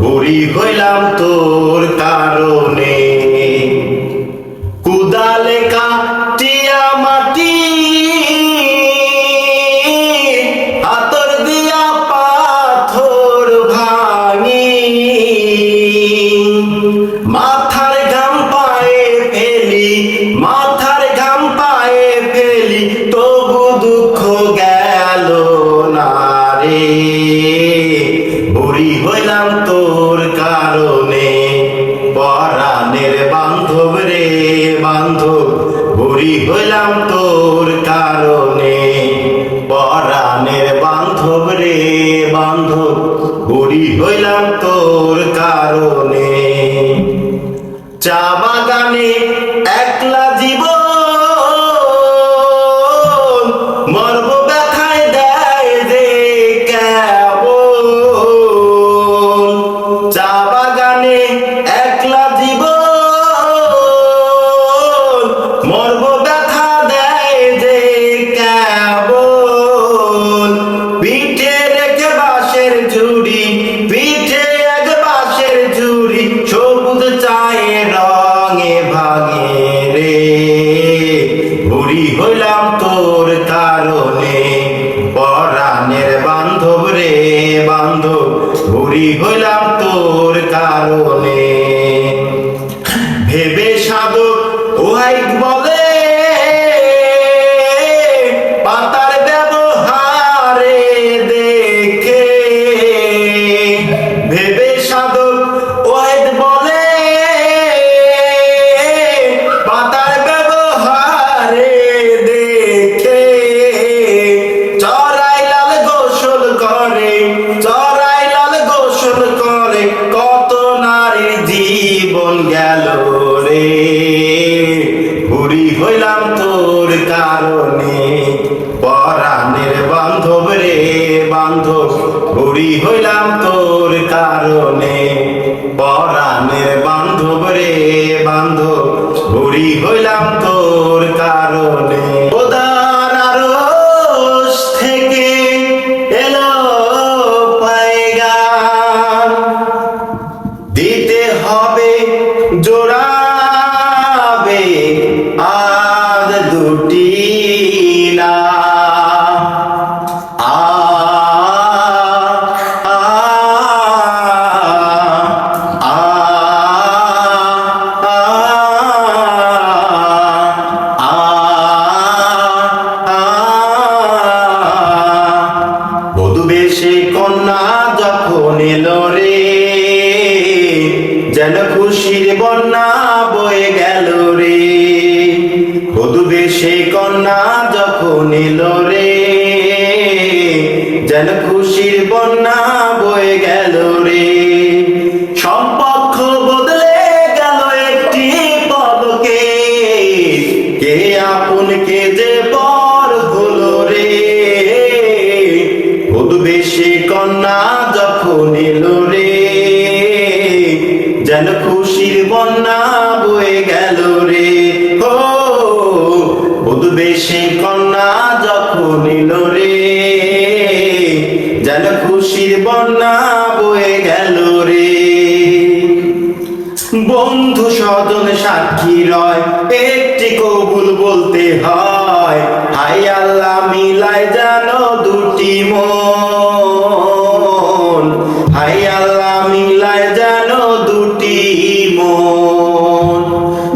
বুড়ি হইলাম তোর কারণে। কুদালে কাটিয়া মাটি, হাতর দিয়া পাথর ভাঙি। মাথার ঘাম পায়ে ফেলি, মাথার ঘাম পায়ে ফেলি তবু চা বাগানে রে বান্ধব হরি হইলাম তোর কারণে। বেশি কন্যা যখন এলো রে, যেন খুশির বন্যা বয়ে গেল রে। ও বধু বেশি কন্যা যখন এলো রে, যেন খুশির বন্যা বয়ে গেল রে। বন্ধু, স্বজন সাক্ষী রয়, একটি কবুল বলতে হয় হাই আল্লাহ মিলাই জানো দুটি মন। হাই আল্লাহ মিলাই জানো দুটি মন।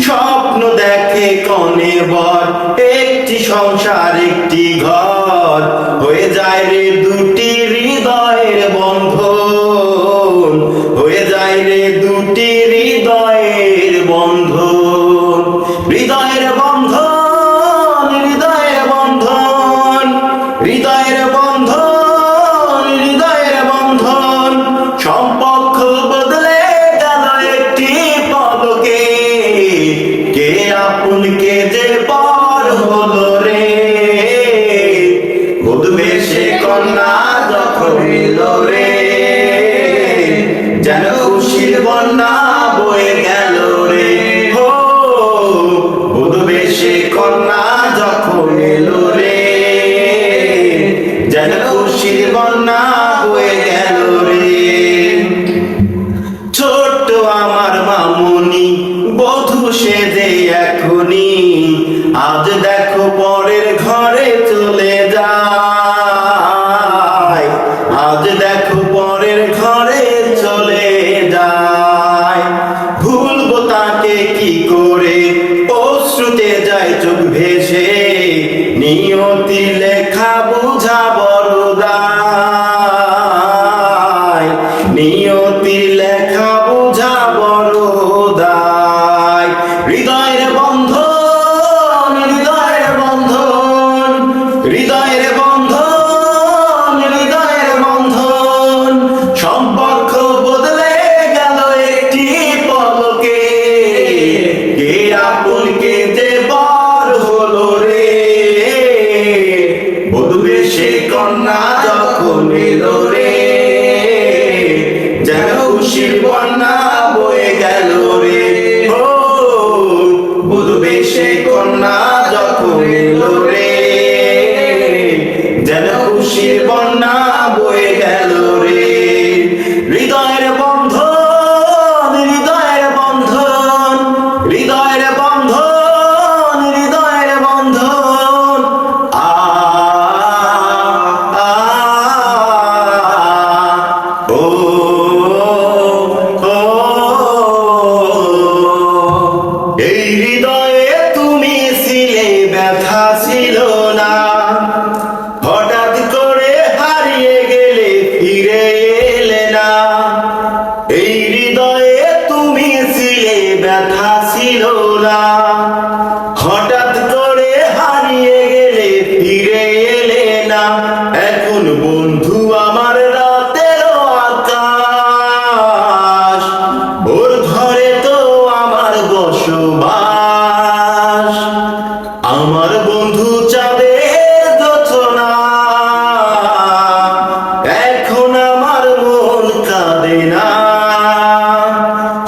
স্বপ্ন দেখে কনে বর, একটি সংসার, একটি ঘর। হয়ে যায় রে দুটি হৃদয়ের বন্ধন। হয়ে যায় রে দুটি আপন কে যে পর হলো রে? বধু বেশে কন্যা যখন রে?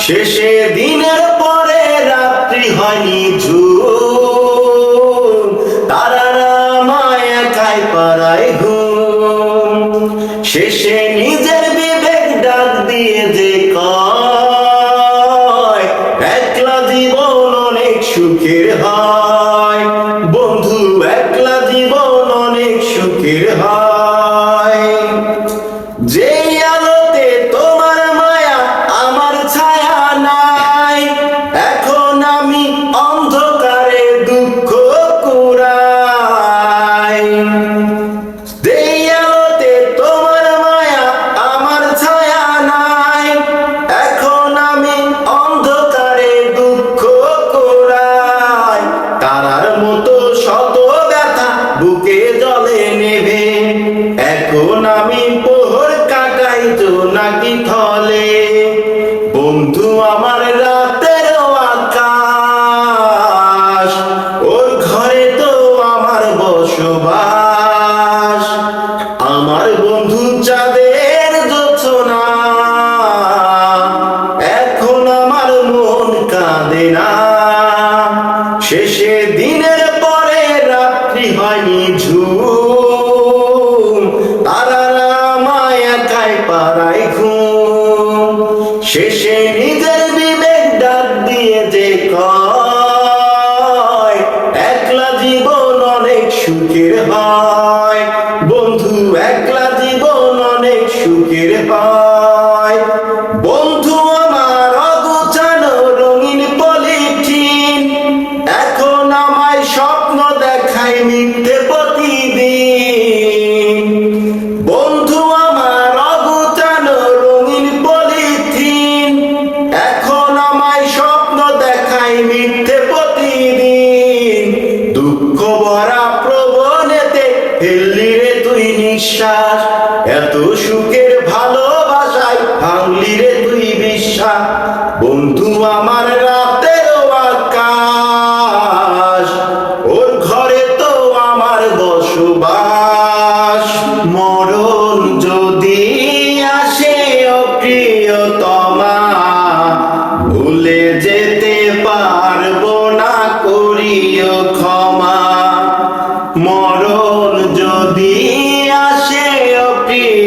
শেষে দিনের পরে রাত্রি হয়নি ঝুম। তারারা মায় একাই নিজের ডাক দিয়ে যে একলা জীবন অনেক সুখের হয়। বন্ধু, একলা জীবন অনেক সুখের হয়। আমার বন্ধু চাঁদের যোচনা এখন আমার মন কাঁদে না। শেষে দিনের পরে রাত্রি হয়নি ঝুম, তারারা আমায় একাই পাড়ায় ঘুম। শেষে নিজের বিবেক ডাক দিয়ে যে কর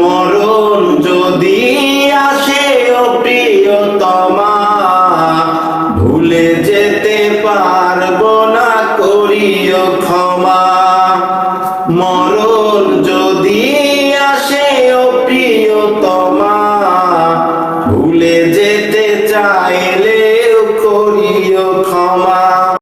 মরণ